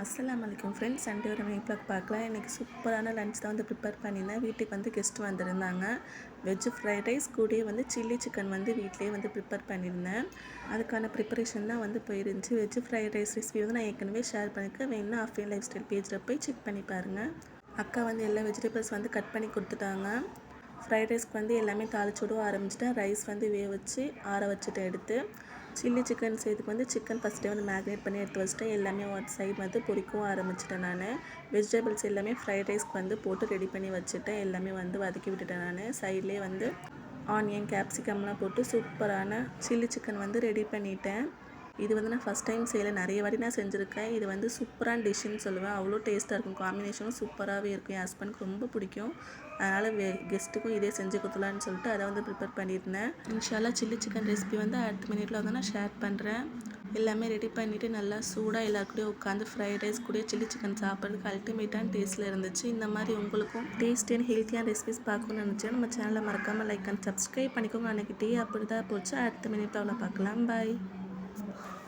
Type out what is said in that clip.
அஸ்லாம் வலைக்கும் friends Sunday ஒரு மெயின் பிளாக் பார்க்கலாம். எனக்கு சூப்பரான லன்ச் தான் வந்து ப்ரிப்பேர் பண்ணியிருந்தேன். வீட்டுக்கு வந்து கெஸ்ட் வந்திருந்தாங்க. வெஜ் ஃப்ரைட் ரைஸ் கூடயே வந்து சில்லி சிக்கன் வந்து வீட்டிலேயே வந்து ப்ரிப்பேர் பண்ணியிருந்தேன். அதுக்கான ப்ரிப்பரேஷன் தான் வந்து போயிருந்துச்சு. வெஜ் ஃப்ரைட் ரைஸ் ரெசிபி வந்து நான் ஏற்கனவே ஷேர் பண்ணியிருக்கேன். வேணும்னா ஆஃப்லைன் லைஃப் ஸ்டைல் பேஜில் போய் செக் பண்ணி பாருங்கள் அக்கா வந்து எல்லா வெஜிடபிள்ஸ் வந்து கட் பண்ணி கொடுத்துட்டாங்க. ஃப்ரைட் ரைஸ்க்கு வந்து எல்லாமே தாளிச்சு விட ஆரம்பிச்சிட்டேன். ரைஸ் வந்து வேக வச்சு ஆற வச்சுட்டு எடுத்து சில்லி சிக்கன் செய்யறதுக்கு வந்து சிக்கன் ஃபஸ்ட்டே வந்து மேக்னேட் பண்ணி எடுத்து வச்சுட்டேன் எல்லாமே ஒரு சைடு வந்து பொறிக்கவும் ஆரம்பிச்சிட்டேன் நான். வெஜிடபிள்ஸ் எல்லாமே ஃப்ரைட் ரைஸ்க்கு வந்து போட்டு ரெடி பண்ணி வச்சுட்டேன் எல்லாமே வந்து வதக்கி விட்டுட்டேன் நான். சைட்லேயே வந்து ஆனியன் கேப்சிகம்லாம் போட்டு சூப்பரான சில்லி சிக்கன் வந்து ரெடி பண்ணிட்டேன். இது வந்து நான் ஃபஸ்ட் டைம் செய்யலை. நிறைய வாட்டி நான் செஞ்சுருக்கேன். இது வந்து சூப்பரான டிஷ்ஷுன்னு சொல்லுவேன். அவ்வளோ டேஸ்ட்டாக இருக்கும். காம்பினேஷனும் சூப்பராகவே இருக்கும். என் ஹஸ்பண்டுக்கு ரொம்ப பிடிக்கும். அதனால் வே கெஸ்ட்டுக்கும் இதே செஞ்சு கொடுத்துலான்னு சொல்லிட்டு அதை வந்து ப்ரிப்பேர் பண்ணியிருந்தேன். இன்ஷால்லா சில்லி சிக்கன் ரெசிபி வந்து அடுத்த மினிட்ல வந்து நான் ஷேர் பண்ணுறேன் எல்லாமே ரெடி பண்ணிவிட்டு நல்லா சூடாக எல்லாருக்கூடயும் உட்காந்து ஃப்ரைட் ரைஸ் கூட சில்லி சிக்கன் சாப்பிட்றதுக்கு அல்டிமேட்டான டேஸ்ட்டில் இருந்துச்சு. இந்த மாதிரி உங்களுக்கும் டேஸ்டி அண்ட் ஹெல்த்தியான ரெசிபிஸ் பார்க்கணும்னு நினச்சேன் நம்ம சேனலை மறக்காமல் லைக் அண்ட் சப்ஸ்கிரைப் பண்ணிக்கோங்க. அன்றைக்கி டே அப்படி தான் போச்சு. அடுத்த மினிட்ல அவ்வளோ பார்க்கலாம். பாய் Thank you.